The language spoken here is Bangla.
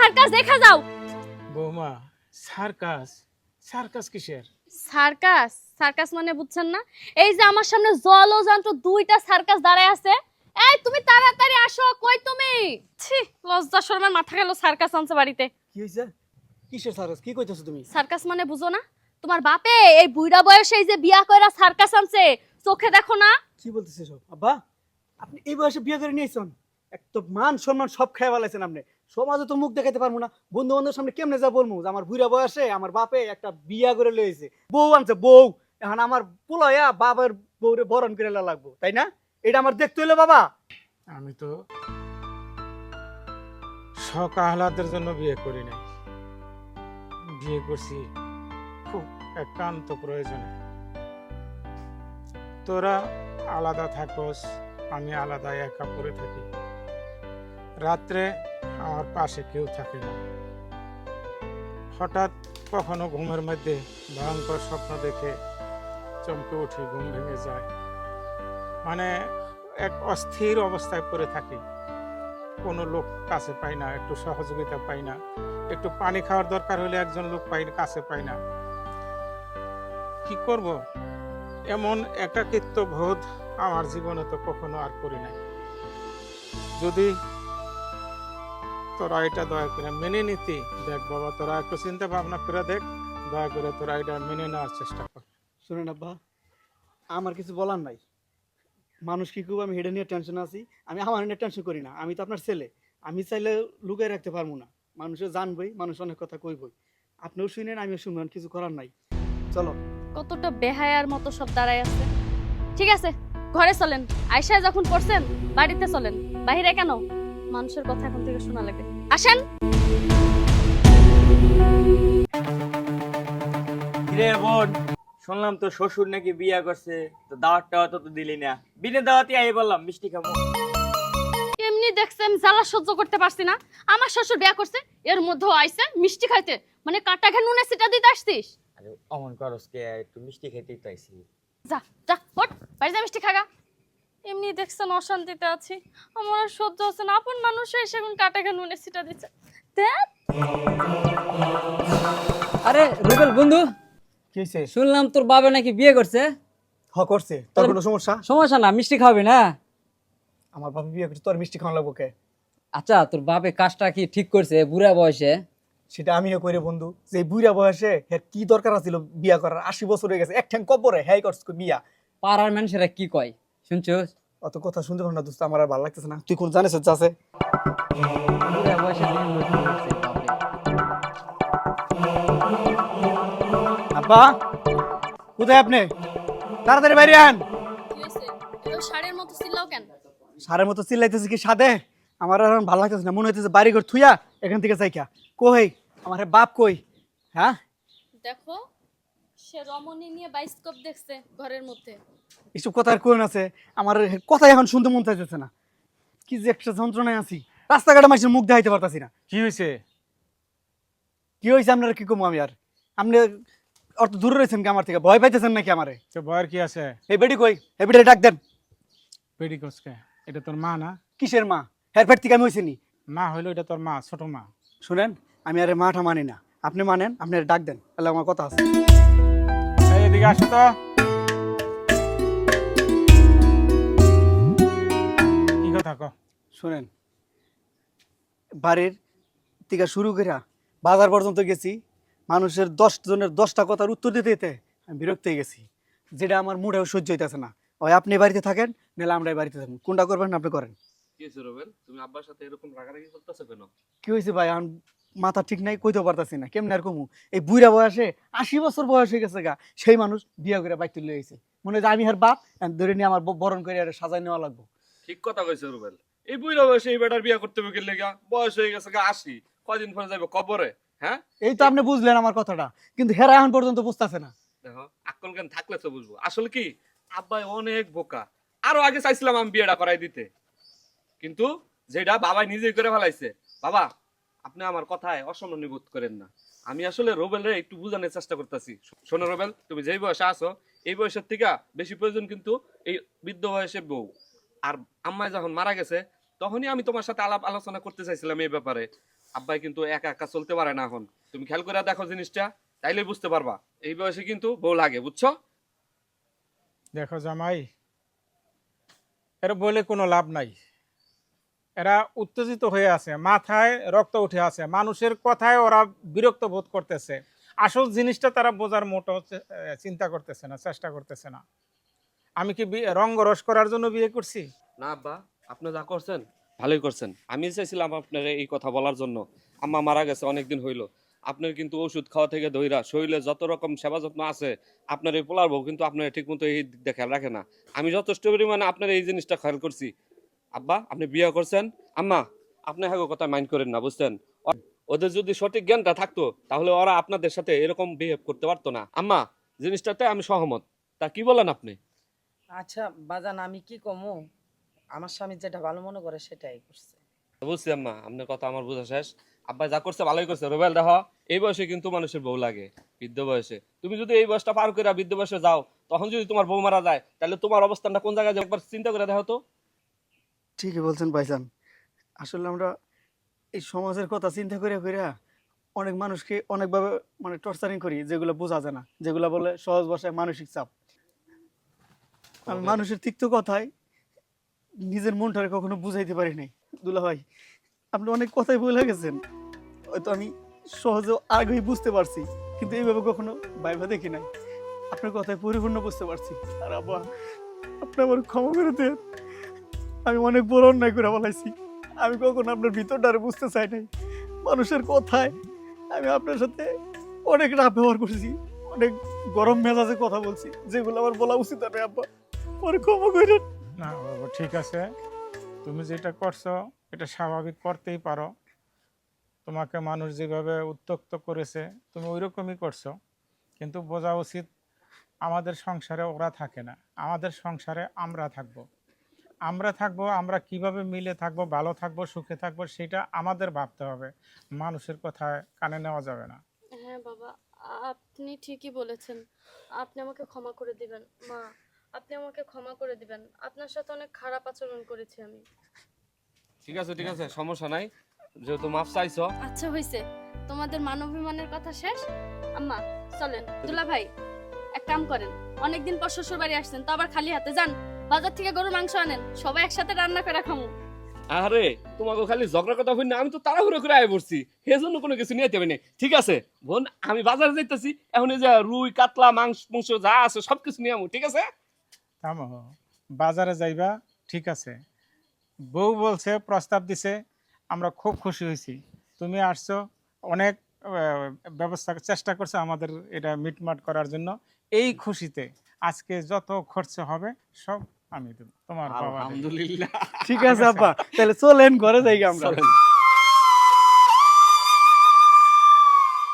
সার্কাস দেখা যাও। বৌমা সার্কাস। সার্কাস কিসের? সার্কাস? সার্কাস মানে বুঝছেন না? এই যে আমার সামনে জলযন্ত্র দুইটা সার্কাস দাঁড়ায় আছে। এই তুমি তাড়াতাড়ি আসো কই তুমি? ছি লজ্জা শর্মার মাথা গেল সার্কাস আনছে বাড়িতে। কি হইছে? কিসের সার্কাস? কি কইতেছো তুমি? সার্কাস মানে বুঝো না? তোমার বাপে এই বুইড়া বয়সে এই যে বিয়া কইরা সার্কাস আনছে চোখে দেখো না? কি বলতেছে সব আব্বা আপনি এই বয়সে বিয়ে করে নিয়েছেন এক তো মান সম্মান সব খেয়ে ফেলাইছেন আপনি। সমাজে তো মুখ দেখাতে পারব না। বন্ধু বান্ধবের সামনে কেমনে যা বলব? যে আমার বুড়া বয়সে আমার বাপে একটা বিয়া করে লইছে বউ আনছে, বউ। এখন আমার পোলয়া বাবার বউরে বরণ করে লাগবো, তাই না? এটা আমার দেখতে হইল, বাবা। আমি তো শখ আহ্লাদের জন্য বিয়ে করি নাই। বিয়ে করছি খুব একান্ত প্রয়োজনে। তোরা আলাদা থাকস, আমি আলাদা একা পড়ে থাকি। রাত্রে আমার পাশে কেউ থাকে না। হঠাৎ কখনো ঘুমের মধ্যে ভয়ঙ্কর স্বপ্ন দেখে চমকে উঠি, ঘুম ভেঙে যায়। মানে এক অস্থির অবস্থায় পড়ে থাকি। কোনো লোক কাছে পাই না, একটু সহযোগিতা পাই না। একটু পানি খাওয়ার দরকার হলে একজন লোক পাই, কাছে পাই না। কি করব? এমন একাকিত্ব বোধ আমার জীবনে তো কখনো আর করি নাই। যদি তোরা এটা দয়া করে মেনে নিতি। দেখ বাবা তোরা একটু চিন্তা ভাবনা করে দেখ দয়া করে তোরা এটা মেনে নেওয়ার চেষ্টা কর। শুনেন আব্বা আমার কিছু বলার নাই। মানুষ কি করব আমি হেডে নিয়ে টেনশন আছি? আমি আমার নিয়ে টেনশন করি না। আমি তো আপনার ছেলে। আমি চাইলে লুকাই রাখতে পারব না। মানুষে জানবই মানুষ অনেক কথা কইবই। আপনিও শুনেন আমিও শুনবেন কিছু করার নাই। চলো। কতটা বেহায়ার মতো সব দাঁড়ায় আছে। ঠিক আছে ঘরে চলেন। আয়সায় যখন পড়ছেন বাড়িতে চলেন। বাহিরে কেন? মানুষের কথা এখন থেকে শোনা লাগে। আসেন। বোন শুনলাম তো শ্বশুর নাকি বিয়া করছে তো দাওয়াত টাওয়াত তো দিলি না। বিনে দাওয়াতি আই বললাম মিষ্টি খাব। এমনি দেখছে আমি জ্বালা সহ্য করতে পারছি না। আমার শ্বশুর বিয়া করছে এর মধ্যেও আইছে মিষ্টি খাইতে। মানে কাটা ঘে নুনে সেটা দিতে আসতিস। আরে অমন করস কে একটু মিষ্টি খেতেই তো আইছি। যা যা হট বাড়ি যা মিষ্টি খাগা। এমনি দেখছেন অশান্তিতে আছি। আমার আর সহ্য হচ্ছে না। আপন মানুষ এসে এখন কাটা ঘে নুনে সেটা দিচ্ছে। দেখ। আরে রুবেল বন্ধু কি শুনলাম তোর বাবা নাকি বিয়ে করছে। হ করছে। তোর কোনো সমস্যা? সমস্যা না মিষ্টি খাওয়াবি না? আমার বাবা বিয়ে করছে তোর মিষ্টি খাওয়া লাগবো কে আচ্ছা তোর বাপে কাজটা কি ঠিক করছে বুড়া বয়সে? সেটা আমিও করে বন্ধু যে বুড়া বয়সে হ্যাঁ কি দরকার ছিল বিয়া করার? আশি বছর হয়ে গেছে এক ঠ্যাং কবরে হ্যাঁ করছে বিয়া পাড়ার মানুষেরা কি কয়? শুনছস অত কথা শুনতে পারো না দোস্ত আমার আর ভালো লাগতেছে না। তুই কোন জানিস হচ্ছে আছে। আব্বা কোথায় আপনি? তাড়াতাড়ি বাইরে আন। শাড়ির মতো চিল্লাও কেন? সারের মতো চিল্লাইতেছে কি সাদে? আমার আর ভালো লাগতেছে না মনে হইতেছে বাড়ি ঘর থুইয়া এখান থেকে যাইকা কই? আমার বাপ কই? হ্যাঁ? দেখো সে রমণী নিয়ে বাইস্কোপ দেখছে ঘরের মধ্যে। এসব কথা কোন আছে আমার কথা এখন শুনতে মন চাইতেছে না। কি যে একটা যন্ত্রণায় আছি। রাস্তাঘাটে মানুষের মুখ দেখাইতে পারতাছি না। কি হয়েছে কি হয়েছে আপনার কি কমু আমি আর? আপনি অত দূরে রয়েছেন কি আমার থেকে? ভয় পাইতেছেন নাকি আমারে? তো ভয়ের কি আছে? এই বেডি কই? এই বেডি ডাক দেন। পেডিকসকে এটা তোর মা না? কিসের মা? হের পেট থেকে আমি হয়েছি নি। মা হইল এটা তোর মা ছোট মা। শুনেন আমি আরে মাঠা মানি না। আপনি মানেন আপনি ডাক দেন। তাহলে আমার কথা আছে। এদিকে আসো তো। কি কথা ক? শুনেন বাড়ির থেকে শুরু করা বাজার পর্যন্ত গেছি। মানুষের দশ জনের দশটা কথার উত্তর দিতে দিতে আমি বিরক্ত হয়ে গেছি। যেটা আমার মুডেও সহ্য হইতেছে না। ওই আপনি বাড়িতে থাকেন নাহলে আমরা বাড়িতে থাকেন। কোনটা করবেন আপনি করেন। কি হয়েছে রোবেল তুমি আব্বার সাথে এরকম রাগারাগি করতেছো কেন? কি হয়েছে ভাই? আমি মাথা ঠিক নাই কইতে পারতাছি না। কেমন আর কমু? এই বুড়া বয়সে আশি বছর বয়স হয়ে গেছে গা সেই মানুষ বিয়া করে বাইক তুলে হয়েছে মনে হয় যে আমি আর বাপ ধরে নিয়ে আমার বরণ করে আর সাজাই নেওয়া লাগবো। ঠিক কথা কইছো রোবেল। এই বুইরা বয়সে এই বেটার বিয়া করতে হবে গেলে গা? বয়স হয়ে গেছে গা আশি। কয়দিন পরে যাবে কবরে হ্যাঁ? এই তো আপনি বুঝলেন আমার কথাটা কিন্তু হেরা এখন পর্যন্ত বুঝতেছে না। দেখো আকল জ্ঞান থাকলে তো বুঝব। আসলে কি? আব্বাই অনেক বোকা। আরও আগে চাইছিলাম আমি বিয়েটা করাই দিতে। কিন্তু যেটা বাবাই নিজেই করে ফেলাইছে। বাবা আপনি আমার কথায় অসম্মানী বোধ করেন না। আমি আসলে রোবেলের একটু বোঝানোর চেষ্টা করতেছি। শোনো রোবেল, তুমি যেই বয়সে আছো, এই বয়সের থেকে বেশি প্রয়োজন কিন্তু এই বৃদ্ধ বয়সে বউ। আর আম্মায় যখন মারা গেছে, তখনই আমি তোমার সাথে আলাপ আলোচনা করতে চাইছিলাম এই ব্যাপারে। আব্বাই কিন্তু একা একা চলতে পারে না এখন। তুমি খেয়াল করে দেখো জিনিসটা, তাইলে বুঝতে পারবা। এই বয়সে কিন্তু বউ লাগে, বুঝছ? দেখো জামাই, এরা বলে কোনো লাভ নাই। এরা উত্তেজিত হয়ে আছে, মাথায় রক্ত উঠে আছে, মানুষের কথায় ওরা বিরক্ত বোধ করতেছে। আসল জিনিসটা তারা বোঝার মোটো চিন্তা করতেছে না, চেষ্টা করতেছে না। আমি কি রঙ্গরস করার জন্য বিয়ে করছি? না আব্বা, আপনি যা করছেন, ভালোই করছেন। আমি চাইছিলাম আপনার এই কথা বলার জন্য। আম্মা মারা গেছে, অনেকদিন হইল। আপনার কিন্তু ওষুধ খাওয়া থেকে দইরা শরীরে যত রকম সেবা যত্ন আছে, আপনার এই পোলার বউ কিন্তু আপনার ঠিক মতো এই দিক খেয়াল রাখে না। আমি যথেষ্ট পরিমাণে আপনার এই জিনিসটা খেয়াল করছি। আব্বা আপনি বিয়ে করছেন? আম্মা আপনি হ্যাঁ কথা মাইন্ড করেন না বুঝছেন? ওদের যদি সঠিক জ্ঞানটা থাকতো তাহলে ওরা আপনাদের সাথে এরকম বিহেভ করতে পারতো না। আম্মা জিনিসটাতে আমি সহমত। তা কি বলেন আপনি? আচ্ছা বাজান আমি কি কমু? আমার স্বামী যেটা ভালো মনে করে সেটাই করছে। বুঝছি আম্মা আপনার কথা আমার বোঝা শেষ। আব্বা যা করছে ভালোই করছে। রুবেল দেখো এই বয়সে কিন্তু মানুষের বউ লাগে বৃদ্ধ বয়সে। তুমি যদি এই বয়সটা পার করে বৃদ্ধ বয়সে যাও তখন যদি তোমার বউ মারা যায় তাহলে তোমার অবস্থানটা কোন জায়গায় একবার চিন্তা করে দেখো তো। ঠিকই বলছেন ভাইজান। আসলে আমরা এই সমাজের কথা চিন্তা করে করে অনেক মানুষকে অনেকভাবে মানে টর্চারিং করি যেগুলো বোঝা যায় না যেগুলো বলে সহজ ভাষায় মানসিক চাপ। আমি মানুষের তিক্ত কথায় নিজের মনটারে কখনো বুঝাইতে পারি নাই। দুলা ভাই আপনি অনেক কথাই বলে গেছেন। হয়তো আমি সহজে আগেই বুঝতে পারছি কিন্তু এইভাবে কখনো ভাইবা দেখি নাই। আপনার কথায় পরিপূর্ণ বুঝতে পারছি। আর আব্বা আপনি আমার ক্ষমা করে দেন। আমি অনেক বড় অন্যায় করে বলাইছি আমি কখনো আপনার ভিতরটা আর বুঝতে চাই নাই। মানুষের কথায় আমি আপনার সাথে অনেক রাত ব্যবহার করেছি, অনেক গরম মেজাজে কথা বলছি, যেগুলো আমার বলা উচিত আমি আব্বা। পরে ক্ষমা করেন না, বাবু, ঠিক আছে। তুমি যেটা করছ, এটা স্বাভাবিক করতেই পারো। তোমাকে মানুষ যেভাবে উত্তক্ত করেছে, তুমি ওই রকমই করছ। কিন্তু বোঝা উচিত, আমাদের সংসারে ওরা থাকে না। আমাদের সংসারে আমরা থাকব। আমরা থাকব আমরা কীভাবে মিলে থাকব ভালো থাকব সুখে থাকব সেটা আমাদের ভাবতে হবে। মানুষের কথা কানে নেওয়া যাবে না। হ্যাঁ বাবা আপনি ঠিকই বলেছেন। আপনি আমাকে ক্ষমা করে দিবেন মা। আপনি আমাকে ক্ষমা করে দিবেন। আপনার সাথে অনেক খারাপ আচরণ করেছি আমি। ঠিক আছে ঠিক আছে সমস্যা নাই। যেহেতু মাপ চাইছো। আচ্ছা হইছে। তোমাদের মানবিমানের কথা শেষ? আম্মা চলেন। দুলা ভাই এক কাম করেন। অনেকদিন পর শ্বশুর বাড়ি আসছেন তো আবার খালি হাতে যান। বাজার থেকে গরুর মাংস আনেন সবাই একসাথে রান্না করে খামু। আরে তোমাকে খালি ঝগড়া কথা হই না আমি তো তাড়াহুড়ো করে আয় পড়ছি। সেজন্য কোনো কিছু নিয়ে যাবে না ঠিক আছে বোন আমি বাজারে যাইতেছি এখন এই যে রুই কাতলা মাংস মাংস যা আছে সবকিছু নিয়ে আমু ঠিক আছে? থামো বাজারে যাইবা ঠিক আছে। বউ বলছে প্রস্তাব দিছে আমরা খুব খুশি হয়েছি। তুমি আসছো অনেক ব্যবস্থা চেষ্টা করছে আমাদের এটা মিটমাট করার জন্য। এই খুশিতে আজকে যত খরচ হবে সব আমি তোমার বাবা আলহামদুলিল্লাহ ঠিক আছে আব্বা। তাহলে চলেন ঘরে যাই আমরা।